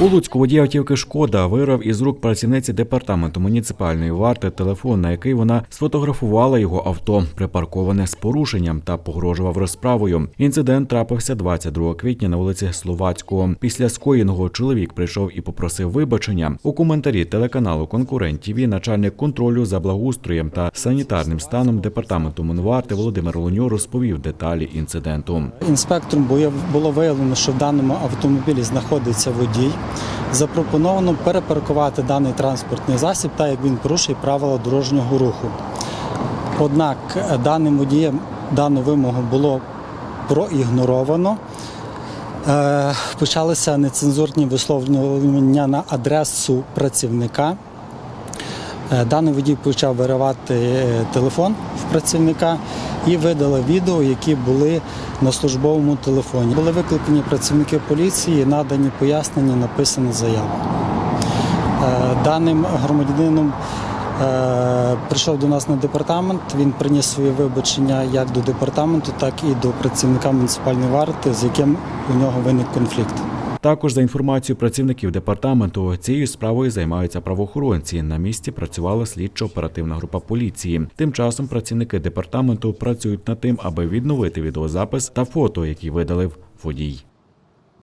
У Луцьку водій автівки Шкода вирвав із рук працівниці департаменту муніципальної варти телефон, на який вона сфотографувала його авто, припарковане з порушенням та погрожував розправою. Інцидент трапився 22 квітня на вулиці Словацького. Після скоєного чоловік прийшов і попросив вибачення. У коментарі телеканалу Конкурент ТІВІ начальник контролю за благоустроєм та санітарним станом департаменту Мунварти Володимир Луньо розповів деталі інциденту. Інспектором було виявлено, що в даному автомобілі знаходиться водій. Запропоновано перепаркувати даний транспортний засіб, так як він порушує правила дорожнього руху. Однак е, даним водієм дану вимогу було проігноровано. Е, Почалися нецензурні висловлювання на адресу працівника. Е, Даний водій почав виривати телефон в працівника і видали відео, які були на службовому телефоні. Були викликані працівники поліції, надані пояснення, написана заява. Е, Даним громадянином е, прийшов до нас на департамент. Він приніс своє вибачення як до департаменту, так і до працівника муніципальної варти, з яким у нього виник конфлікт. Також за інформацією працівників департаменту, цією справою займаються правоохоронці. На місці працювала слідчо-оперативна група поліції. Тим часом працівники департаменту працюють над тим, аби відновити відеозапис та фото, які видалив водій.